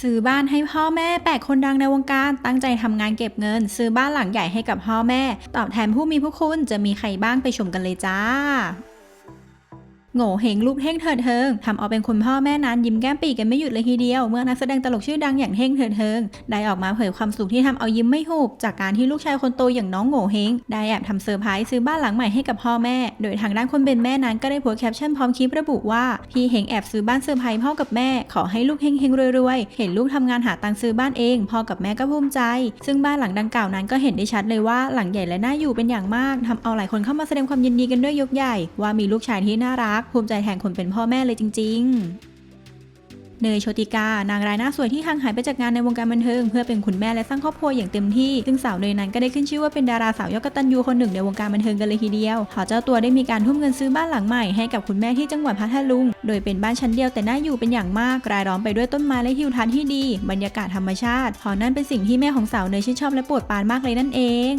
ซื้อบ้านให้พ่อแม่แปดคนดังในวงการ ตั้งใจทำงานเก็บเงิน ซื้อบ้านหลังใหญ่ให้กับพ่อแม่ ตอบแทนผู้มีพระคุณจะมีใครบ้างไปชมกันเลยจ้า โง่เฮงลูกเท่งเถิดเทิงทำเอาเป็นคุณพ่อแม่นั้นยิ้มแก้มปีกันไม่หยุดเลยทีเดียว เมื่อนักแสดงตลกชื่อดังอย่างเท่งเถิดเทิงได้ออกมาเผยความสุขที่ทำเอายิ้มไม่หุบจากการที่ลูกชายคนโตอย่างน้องโง่เฮงได้แอบทำเซอร์ไพรส์ซื้อบ้านหลังใหม่ให้กับพ่อแม่ โดยทางด้านคนเป็นแม่นั้นก็ได้โพสต์แคปชั่นพร้อมคลิประบุว่าพี่เฮงแอบซื้อบ้านเซอร์ไพรส์พ่อกับแม่ขอให้ลูกเฮงเฮงรวยๆเห็นลูกทำงานหาตังค์ซื้อบ้านเองพ่อกับแม่ก็ภูมิใจ ซึ่งบ้านหลังดังกล่าวนั้นก็เห็นได้ชัดเลยว่าหลังใหญ่และน่าอยู่เป็นอย่างมากทำเอาหลายคนเข้ามาแสดงความยินดีกันด้วยยกใหญ่ ว่ามีลูกชายที่น่ารักภูมิใจแทนคนเป็นพ่อแม่เลยจริง ๆ เนยโชติกา นางรายหน้าสวยที่ห่างหายไปจากงานในวงการบันเทิง เพื่อเป็นคุณแม่และสร้างครอบครัวอย่างเต็มที่ ซึ่งสาวเนยนั้นก็ได้ขึ้นชื่อว่าเป็นดาราสาวยอดกตัญญูคนหนึ่งในวงการบันเทิงกันเลยทีเดียวเพอเจ้าตัวได้มีการทุ่มเงินซื้อบ้านหลังใหม่ให้กับคุณแม่ที่จังหวัดพัทลุง โดยเป็นบ้านชั้นเดียวแต่น่าอยู่เป็นอย่างมาก รายล้อมไปด้วยต้นไม้และทิวทัศน์ที่ดี บรรยากาศธรรมชาติเพอนั่นเป็นสิ่งที่แม่ของสาวเนยชื่นชอบและโปรดปรานมากเลยนั่นเอง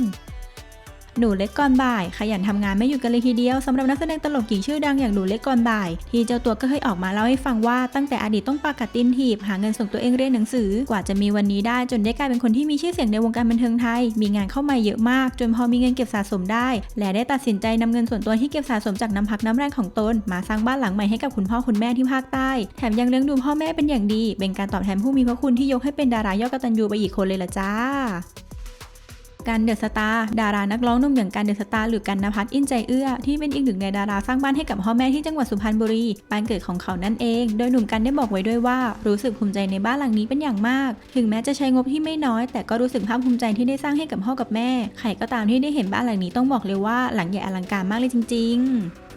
หนูเล็กก่อนบ่าย ขยันทำงานไม่หยุดกันเลยทีเดียวสำหรับนักแสดงตลกหญิงชื่อดังอย่างหนูเล็กก่อนบ่าย ที่เจ้าตัวก็เคยออกมาเล่าให้ฟังว่าตั้งแต่อดีตต้องปากกัดตินถีบหาเงินส่งตัวเองเรียนหนังสือ กว่าจะมีวันนี้ได้จนได้กลายเป็นคนที่มีชื่อเสียงในวงการบันเทิงไทย มีงานเข้ามาเยอะมาก จนพอมีเงินเก็บสะสมได้ และได้ตัดสินใจนำเงินส่วนตัวที่เก็บสะสมจากน้ำพักน้ำแรงของตน มาสร้างบ้านหลังใหม่ให้กับคุณพ่อคุณแม่ที่ภาคใต้ แถมยังเลี้ยงดูพ่อแม่เป็นอย่างดี เป็นการตอบแทนผู้มีพระคุณที่ยกให้เป็นดารายอดกตัญญูไปอีกคนเลยละจ้า การเดอะสตาร์ดารานักร้องหนุ่มอย่างการเดอะสตาร์หรือกันนภัสอินใจเอื้อที่เป็นอีกหนึ่งในดาราสร้างบ้านให้กับพ่อแม่ที่จังหวัดสุพรรณบุรีบ้านเกิดของเขานั่นเอง โดยหนุ่มกันได้บอกไว้ด้วยว่า รู้สึกภูมิใจในบ้านหลังนี้เป็นอย่างมาก ถึงแม้จะใช้งบที่ไม่น้อย แต่ก็รู้สึกภาคภูมิใจที่ได้สร้างให้กับพ่อกับแม่ ใครก็ตามที่ได้เห็นบ้านหลังนี้ต้องบอกเลยว่าหลังใหญ่อลังการมากเลยจริง ๆ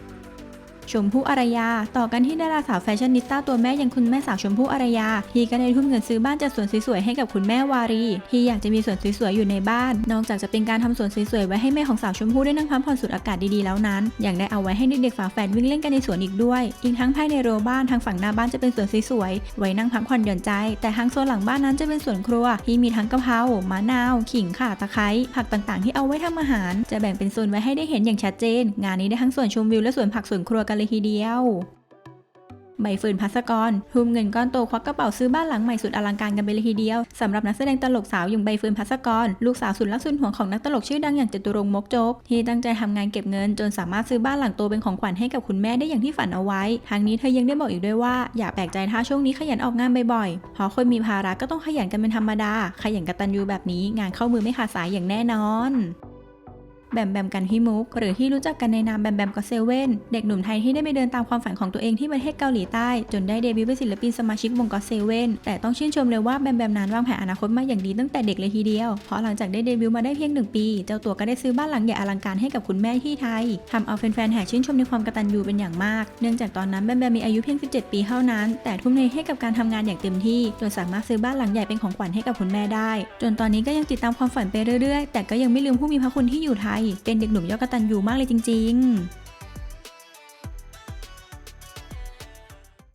ชมพู่อารยา ต่อกันที่ดาราสาวแฟชั่นนิสต้าตัวแม่อย่างคุณแม่สาวชมพู่อารยา ที่ก็ได้ทุ่มเงินซื้อบ้านจัดสวนสวยๆให้กับคุณแม่วารี ที่อยากจะมีสวนสวยๆอยู่ในบ้าน นอกจากจะเป็นการทำสวนสวยๆไว้ให้แม่ของสาวชมพู่ได้นั่งพักผ่อนสูดอากาศดีๆแล้วนั้น ยังได้เอาไว้ให้เด็กๆฝาแฝดวิ่งเล่นกันในสวนอีกด้วย อีกทั้งภายในรั้วบ้านทางฝั่งหน้าบ้านจะเป็นสวนสวยๆไว้นั่งพักผ่อนหย่อนใจ แต่ทางโซนหลังบ้านนั้นจะเป็นสวนครัว ที่มีทั้งกะเพรามะนาวขิงข่าตะไคร้ผักต่างๆ ที่เอาไว้ทำอาหาร จะแบ่งเป็นโซนไว้ให้ได้เห็นอย่างชัดเจน งานนี้ได้ทั้งสวนชมวิวและสวนผักสวนครัวกันเลยทีเดียวใบเฟิร์นพัสกรทุ่มเงินก้อนโตควักกระเป๋าซื้อบ้านหลังใหม่สุดอลังการกันไปเลยทีเดียวสำหรับนักแสดงตลกสาวอย่างใบเฟิร์นพัสกร ลูกสาวสุดรักสุดห่วงของนักตลกชื่อดังอย่างจตุรงมกจก ที่ตั้งใจทำงานเก็บเงินจนสามารถซื้อบ้านหลังโตเป็นของขวัญให้กับคุณแม่ได้อย่างที่ฝันเอาไว้ทางนี้เธอยังได้บอกอีกด้วยว่า อย่าแปลกใจถ้าช่วงนี้ขยันออกงานบ่อยๆเพราะคนมีภาระก็ต้องขยันกันเป็นธรรมดา ขยันกตัญญูแบบนี้งานเข้ามือไม่ขาดสายอย่างแน่นอน แบมแบมกันฮิมุก หรือที่รู้จักกันในนามแบมแบมก็เซเว่นเด็กหนุ่มไทยที่ได้ไปเดินตามความฝันของตัวเองที่ประเทศเกาหลีใต้ จนได้เดบิวต์เป็นศิลปินสมาชิกวงก็เซเว่นแต่ต้องชื่นชมเลยว่าแบมแบมนั้นวางแผนอนาคตมาอย่างดีตั้งแต่เด็กเลยทีเดียว เพราะหลังจากได้เดบิวต์มาได้เพียงหนึ่งปี เจ้าตัวก็ได้ซื้อบ้านหลังใหญ่อลังการให้กับคุณแม่ที่ไทยทำเอาแฟนๆแห่ชื่นชมในความกตัญญูเป็นอย่างมาก เนื่องจากตอนนั้นแบมแบมมีอายุเพียง 17 ปีเท่านั้น แต่ทุ่มเทให้กับการทำงานอย่างเต็มที่จนสามารถซื้อบ้านหลังใหญ่เป็นของขวัญให้กับคุณแม่ได้ จนตอนนี้ก็ยังติดตามความฝันไปเรื่อยๆ แต่ก็ยังไม่ลืมผู้มีพระคุณที่อยู่ไทยเป็นเด็กหนุ่มยอดกตัญญูมากเลยจริง ๆ